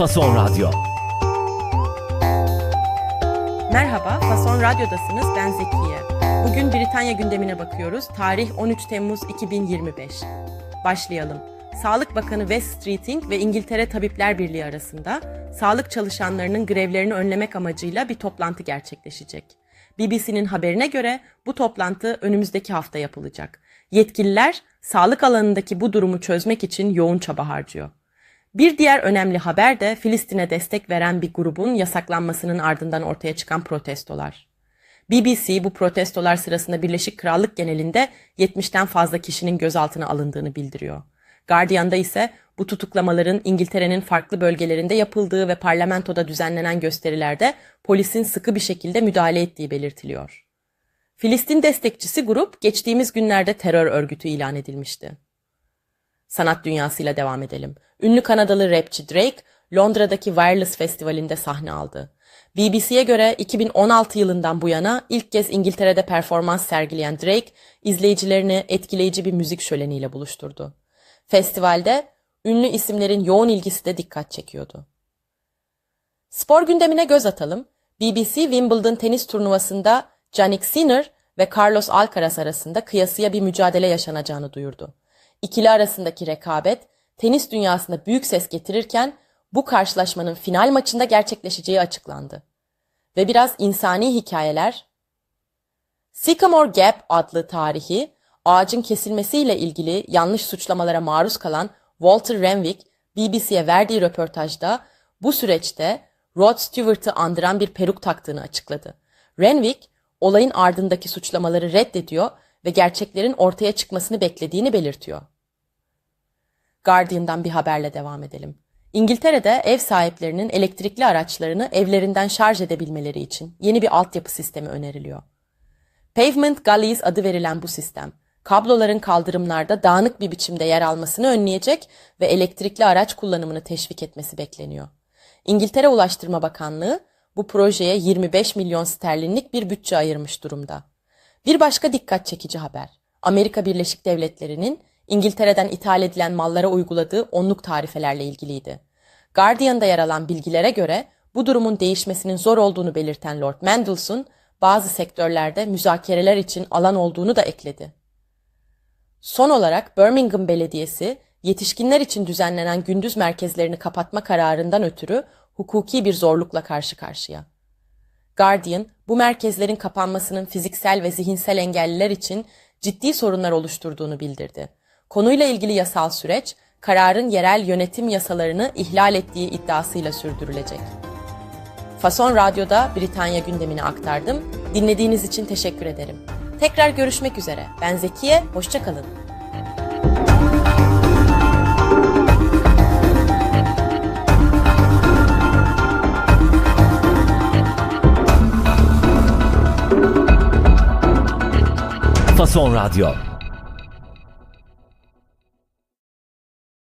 Fason Radyo. Merhaba, Fason Radyo'dasınız. Ben Zekiye. Bugün Britanya gündemine bakıyoruz. Tarih 13 Temmuz 2025. Başlayalım. Sağlık Bakanı West Streeting ve İngiltere Tabipler Birliği arasında sağlık çalışanlarının grevlerini önlemek amacıyla bir toplantı gerçekleşecek. BBC'nin haberine göre bu toplantı önümüzdeki hafta yapılacak. Yetkililer sağlık alanındaki bu durumu çözmek için yoğun çaba harcıyor. Bir diğer önemli haber de Filistin'e destek veren bir grubun yasaklanmasının ardından ortaya çıkan protestolar. BBC bu protestolar sırasında Birleşik Krallık genelinde 70'ten fazla kişinin gözaltına alındığını bildiriyor. Guardian'da ise bu tutuklamaların İngiltere'nin farklı bölgelerinde yapıldığı ve parlamentoda düzenlenen gösterilerde polisin sıkı bir şekilde müdahale ettiği belirtiliyor. Filistin destekçisi grup geçtiğimiz günlerde terör örgütü ilan edilmişti. Sanat dünyasıyla devam edelim. Ünlü Kanadalı rapçi Drake, Londra'daki Wireless Festivali'nde sahne aldı. BBC'ye göre 2016 yılından bu yana ilk kez İngiltere'de performans sergileyen Drake, izleyicilerini etkileyici bir müzik şöleniyle buluşturdu. Festivalde ünlü isimlerin yoğun ilgisi de dikkat çekiyordu. Spor gündemine göz atalım. BBC Wimbledon tenis turnuvasında Jannik Sinner ve Carlos Alcaraz arasında kıyasıya bir mücadele yaşanacağını duyurdu. İkili arasındaki rekabet tenis dünyasında büyük ses getirirken bu karşılaşmanın final maçında gerçekleşeceği açıklandı. Ve biraz insani hikayeler. Sycamore Gap adlı tarihi ağacın kesilmesiyle ilgili yanlış suçlamalara maruz kalan Walter Renwick BBC'ye verdiği röportajda bu süreçte Rod Stewart'ı andıran bir peruk taktığını açıkladı. Renwick olayın ardındaki suçlamaları reddediyor ve gerçeklerin ortaya çıkmasını beklediğini belirtiyor. Guardian'dan bir haberle devam edelim. İngiltere'de ev sahiplerinin elektrikli araçlarını evlerinden şarj edebilmeleri için yeni bir altyapı sistemi öneriliyor. Pavement Gullies adı verilen bu sistem, kabloların kaldırımlarda dağınık bir biçimde yer almasını önleyecek ve elektrikli araç kullanımını teşvik etmesi bekleniyor. İngiltere Ulaştırma Bakanlığı bu projeye 25 milyon sterlinlik bir bütçe ayırmış durumda. Bir başka dikkat çekici haber. Amerika Birleşik Devletleri'nin İngiltere'den ithal edilen mallara uyguladığı onluk tarifelerle ilgiliydi. Guardian'da yer alan bilgilere göre bu durumun değişmesinin zor olduğunu belirten Lord Mendelssohn, bazı sektörlerde müzakereler için alan olduğunu da ekledi. Son olarak Birmingham Belediyesi, yetişkinler için düzenlenen gündüz merkezlerini kapatma kararından ötürü hukuki bir zorlukla karşı karşıya. Guardian, bu merkezlerin kapanmasının fiziksel ve zihinsel engelliler için ciddi sorunlar oluşturduğunu bildirdi. Konuyla ilgili yasal süreç, kararın yerel yönetim yasalarını ihlal ettiği iddiasıyla sürdürülecek. Fason Radyo'da Britanya gündemini aktardım. Dinlediğiniz için teşekkür ederim. Tekrar görüşmek üzere. Ben Zekiye, hoşçakalın. Fason Radyo.